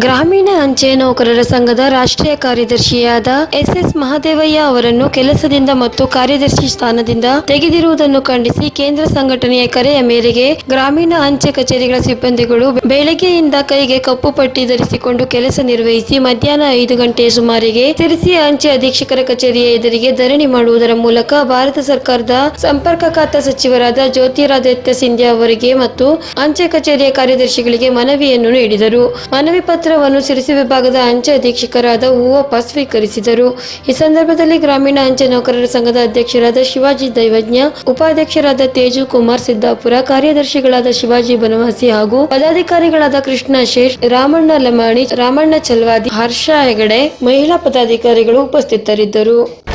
ಗ್ರಾಮೀಣ ಅಂಚೆ ನೌಕರರ ಸಂಘದ ರಾಷ್ಟ್ರೀಯ ಕಾರ್ಯದರ್ಶಿಯಾದ ಎಸ್ ಎಸ್ ಮಹದೇವಯ್ಯ ಅವರನ್ನು ಕೆಲಸದಿಂದ ಮತ್ತು ಕಾರ್ಯದರ್ಶಿ ಸ್ಥಾನದಿಂದ ತೆಗೆದಿರುವುದನ್ನು ಖಂಡಿಸಿ ಕೇಂದ್ರ ಸಂಘಟನೆಯ ಕರೆಯ ಮೇರೆಗೆ ಗ್ರಾಮೀಣ ಅಂಚೆ ಕಚೇರಿಗಳ ಸಿಬ್ಬಂದಿಗಳು ಬೆಳಗ್ಗೆಯಿಂದ ಕೈಗೆ ಕಪ್ಪು ಪಟ್ಟಿ ಧರಿಸಿಕೊಂಡು ಕೆಲಸ ನಿರ್ವಹಿಸಿ ಮಧ್ಯಾಹ್ನ ಐದು ಗಂಟೆಯ ಸುಮಾರಿಗೆ ತಿರುಸಿ ಅಂಚೆ ಅಧೀಕ್ಷಕರ ಕಚೇರಿಯ ಎದುರಿಗೆ ಧರಣಿ ಮಾಡುವುದರ ಮೂಲಕ ಭಾರತ ಸರ್ಕಾರದ ಸಂಪರ್ಕ ಖಾತಾ ಸಚಿವರಾದ ಜ್ಯೋತಿರಾದಿತ್ಯ ಸಿಂಧ್ಯಾ ಅವರಿಗೆ ಮತ್ತು ಅಂಚೆ ಕಚೇರಿಯ ಕಾರ್ಯದರ್ಶಿಗಳಿಗೆ ಮನವಿಯನ್ನು ನೀಡಿದರು. ಮನವಿ ಪತ್ರವನ್ನು ಸಿರಿಸಿ ವಿಭಾಗದ ಅಂಚೆ ಅಧೀಕ್ಷಕರಾದ ಹೂವಪ್ಪ ಸ್ವೀಕರಿಸಿದರು. ಈ ಸಂದರ್ಭದಲ್ಲಿ ಗ್ರಾಮೀಣ ಅಂಚೆ ನೌಕರರ ಸಂಘದ ಅಧ್ಯಕ್ಷರಾದ ಶಿವಾಜಿ ದೈವಜ್ಞ, ಉಪಾಧ್ಯಕ್ಷರಾದ ತೇಜು ಕುಮಾರ್ ಸಿದ್ದಾಪುರ, ಕಾರ್ಯದರ್ಶಿಗಳಾದ ಶಿವಾಜಿ ಬನವಾಸಿ ಹಾಗೂ ಪದಾಧಿಕಾರಿಗಳಾದ ಕೃಷ್ಣ ಶೇಷ್, ರಾಮಣ್ಣ ಲಮಾಣಿ, ರಾಮಣ್ಣ ಚಲ್ವಾದಿ, ಹರ್ಷ ಹೆಗಡೆ, ಮಹಿಳಾ ಪದಾಧಿಕಾರಿಗಳು ಉಪಸ್ಥಿತರಿದ್ದರು.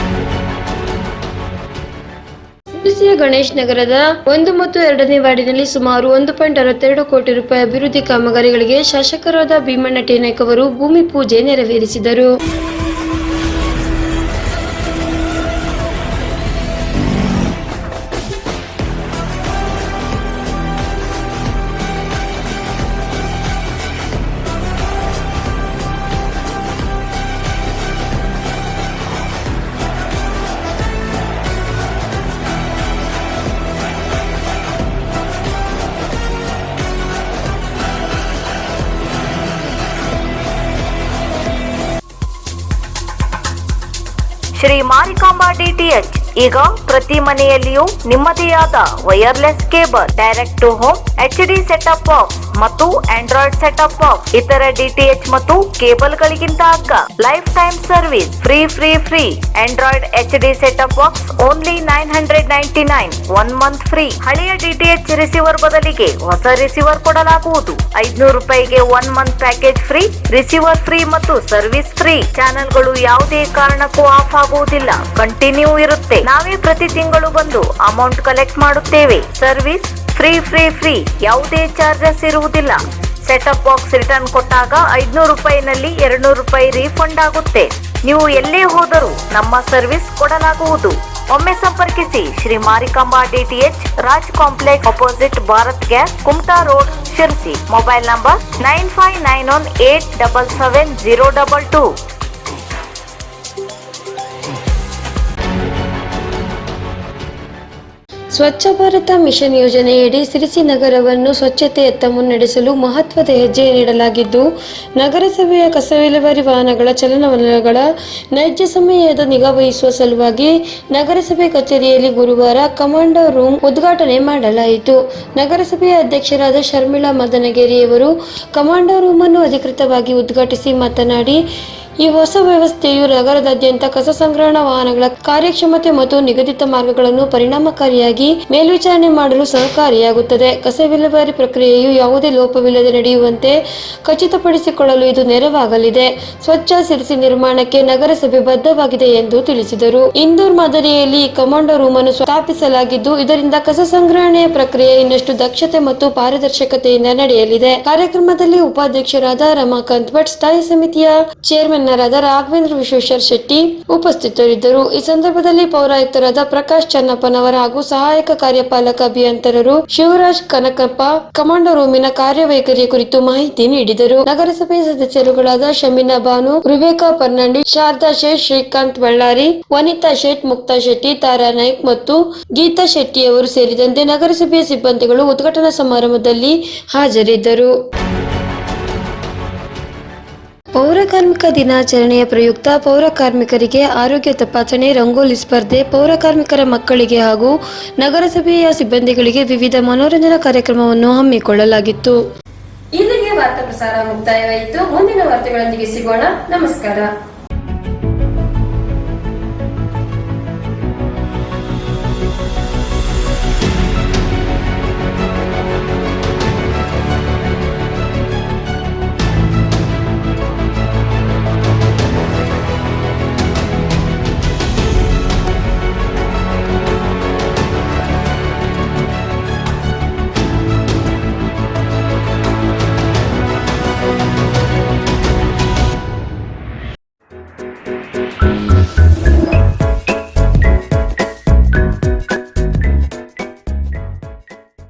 ಸಿರಿಸಿಯ ಗಣೇಶ್ ನಗರದ ಒಂದು ಮತ್ತು ಎರಡನೇ ವಾರ್ಡಿನಲ್ಲಿ ಸುಮಾರು ಒಂದು ಪಾಯಿಂಟ್ ಅರವತ್ತೆರಡು ಕೋಟಿ ರೂಪಾಯಿ ಅಭಿವೃದ್ಧಿ ಕಾಮಗಾರಿಗಳಿಗೆ ಶಾಸಕರಾದ ಭೀಮಣ್ಣ ಟೇನಾಯ್ಕ ಅವರು ಭೂಮಿ ಪೂಜೆ ನೆರವೇರಿಸಿದರು. ಶ್ರೀ ಮಾರಿಕಾಂಬಾ ಡಿಟಿಎಚ್. ಈಗ ಪ್ರತಿ ಮನೆಯಲ್ಲಿಯೂ ನಿಮ್ಮದೇ ಆದ wireless cable direct to home H D setup box ಮತ್ತು ಆಂಡ್ರಾಯ್ಡ್ ಸೆಟಪ್ ಬಾಕ್ಸ್ ಇತರ ಡಿಟಿಎಚ್ ಮತ್ತು ಕೇಬಲ್ ಗಳಿಗಿಂತ ಅಗ್ಗ. Life time service free free free android H D setup box only nine hundred ninety nine one month free ಹಳೆಯ DTH receiver ಬದಲಿಗೆ ಹೊಸ receiver ಕೊಡಲಾಗುವುದು. ಐದ್ನೂರು ರೂಪಾಯಿಗೆ one month package free receiver free ಮತ್ತು ಸರ್ವಿಸ್ ಫ್ರೀ ಚಾನೆಲ್ಗಳು ಯಾವುದೇ ಕಾರಣಕ್ಕೂ ಆಫ್ ಆಗುವುದಿಲ್ಲ ಕಂಟಿನ್ಯೂ ಇರುತ್ತೆ. ನಾವೇ ಪ್ರತಿ ತಿಂಗಳು ಬಂದು ಅಮೌಂಟ್ ಕಲೆಕ್ಟ್ ಮಾಡುತ್ತೇವೆ. ಸರ್ವಿಸ್ ಫ್ರೀ ಫ್ರೀ ಫ್ರೀ ಯಾವುದೇ ಚಾರ್ಜಸ್ ಇರುವುದಿಲ್ಲ. ಸೆಟಪ್ ಬಾಕ್ಸ್ ರಿಟರ್ನ್ ಕೊಟ್ಟಾಗ ಐದ್ನೂರು ರೂಪಾಯಿನಲ್ಲಿ ಎರಡ್ನೂರು ರೂಪಾಯಿ ರೀಫಂಡ್ ಆಗುತ್ತೆ. ನೀವು ಎಲ್ಲೇ ಹೋದರೂ ನಮ್ಮ ಸರ್ವಿಸ್ ಕೊಡಲಾಗುವುದು. ಒಮ್ಮೆ ಸಂಪರ್ಕಿಸಿ Shri Marikamba DTH Raj complex opposite Bharat gas, Kumta road, Sirsi. Mobile number nine five nine one eight double seven zero double two Swachh Bharat mission ಯೋಜನೆಯಡಿ ಸಿರಿಸಿ ನಗರವನ್ನು ಸ್ವಚ್ಛತೆಯತ್ತ ಮುನ್ನಡೆಸಲು ಮಹತ್ವದ ಹೆಜ್ಜೆ ನೀಡಲಾಗಿದ್ದು, ನಗರಸಭೆಯ ಕಸ ವಿಲೇವಾರಿ ವಾಹನಗಳ ಚಲನವಲನಗಳ ನೈಜ ಸಮಯದ ನಿಗಾವಹಿಸುವ ಸಲುವಾಗಿ ನಗರಸಭೆ ಕಚೇರಿಯಲ್ಲಿ ಗುರುವಾರ ಕಮಾಂಡೋ ರೂಮ್ ಉದ್ಘಾಟನೆ ಮಾಡಲಾಯಿತು. ನಗರಸಭೆಯ ಅಧ್ಯಕ್ಷರಾದ ಶರ್ಮಿಳಾ ಮದನಗೇರಿಯವರು ಕಮಾಂಡೋ ಅನ್ನು ಅಧಿಕೃತವಾಗಿ ಉದ್ಘಾಟಿಸಿ ಮಾತನಾಡಿ ಈ ಹೊಸ ವ್ಯವಸ್ಥೆಯು ನಗರದಾದ್ಯಂತ ಕಸ ಸಂಗ್ರಹಣಾ ವಾಹನಗಳ ಕಾರ್ಯಕ್ಷಮತೆ ಮತ್ತು ನಿಗದಿತ ಮಾರ್ಗಗಳನ್ನು ಪರಿಣಾಮಕಾರಿಯಾಗಿ ಮೇಲ್ವಿಚಾರಣೆ ಮಾಡಲು ಸಹಕಾರಿಯಾಗುತ್ತದೆ. ಕಸ ವಿಲೇವಾರಿ ಪ್ರಕ್ರಿಯೆಯು ಯಾವುದೇ ಲೋಪವಿಲ್ಲದೆ ನಡೆಯುವಂತೆ ಖಚಿತಪಡಿಸಿಕೊಳ್ಳಲು ಇದು ನೆರವಾಗಲಿದೆ. ಸ್ವಚ್ಛ ಸಿರಿಸಿ ನಿರ್ಮಾಣಕ್ಕೆ ನಗರಸಭೆ ಬದ್ಧವಾಗಿದೆ ಎಂದು ತಿಳಿಸಿದರು. ಇಂದೋರ್ ಮಾದರಿಯಲ್ಲಿ ಈ ಕಮಾಂಡೋ ರೂಮ್ ಅನ್ನು ಸ್ಥಾಪಿಸಲಾಗಿದ್ದು, ಇದರಿಂದ ಕಸ ಸಂಗ್ರಹಣೆಯ ಪ್ರಕ್ರಿಯೆ ಇನ್ನಷ್ಟು ದಕ್ಷತೆ ಮತ್ತು ಪಾರದರ್ಶಕತೆಯಿಂದ ನಡೆಯಲಿದೆ. ಕಾರ್ಯಕ್ರಮದಲ್ಲಿ ಉಪಾಧ್ಯಕ್ಷರಾದ ರಮಾಕಾಂತ್ ಭಟ್, ಸ್ಥಾಯಿ ಸಮಿತಿಯ ಚೇರ್ಮನ್ನರಾದ ರಾಘವೇಂದ್ರ ವಿಶ್ವೇಶ್ವರ ಶೆಟ್ಟಿ ಉಪಸ್ಥಿತರಿದ್ದರು. ಈ ಸಂದರ್ಭದಲ್ಲಿ ಪೌರಾಯುಕ್ತರಾದ ಪ್ರಕಾಶ್ ಚನ್ನಪ್ಪನವರ ಹಾಗೂ ಸಹಾಯಕ ಕಾರ್ಯಪಾಲಕ ಅಭಿಯಂತರರು ಶಿವರಾಜ್ ಕನಕಪ್ಪ ಕಮಾಂಡೋ ರೂಮಿನ ಕಾರ್ಯವೈಖರಿ ಕುರಿತು ಮಾಹಿತಿ ನೀಡಿದರು. ನಗರಸಭೆಯ ಸದಸ್ಯರುಗಳಾದ ಶಮೀನಾ ಬಾನು, ರುಬೇಕಾ ಫರ್ನಾಂಡಿಸ್ ಶಾರದಾ ಶೇಟ್, ಶ್ರೀಕಾಂತ್ ಬಳ್ಳಾರಿ, ವನಿತಾ ಶೇಟ್, ಮುಕ್ತಾ ಶೆಟ್ಟಿ, ತಾರಾ ನಾಯ್ಕ್ ಮತ್ತು ಗೀತಾ ಶೆಟ್ಟಿ ಅವರು ಸೇರಿದಂತೆ ನಗರಸಭೆಯ ಸಿಬ್ಬಂದಿಗಳು ಉದ್ಘಾಟನಾ ಸಮಾರಂಭದಲ್ಲಿ ಹಾಜರಿದ್ದರು. ಪೌರ ಕಾರ್ಮಿಕ ದಿನಾಚರಣೆಯ ಪ್ರಯುಕ್ತ ಪೌರಕಾರ್ಮಿಕರಿಗೆ ಆರೋಗ್ಯ ತಪಾಸಣೆ, ರಂಗೋಲಿ ಸ್ಪರ್ಧೆ ಪೌರಕಾರ್ಮಿಕರ ಮಕ್ಕಳಿಗೆ ಹಾಗೂ ನಗರಸಭೆಯ ಸಿಬ್ಬಂದಿಗಳಿಗೆ ವಿವಿಧ ಮನೋರಂಜನಾ ಕಾರ್ಯಕ್ರಮವನ್ನು ಹಮ್ಮಿಕೊಳ್ಳಲಾಗಿತ್ತು. ಇಲ್ಲಿಗೆ ವಾರ್ತಾ ಪ್ರಸಾರ ಮುಕ್ತಾಯವಾಯಿತು. ಮುಂದಿನ ವಾರ್ತೆಗಳೊಂದಿಗೆ ಸಿಗೋಣ. ನಮಸ್ಕಾರ.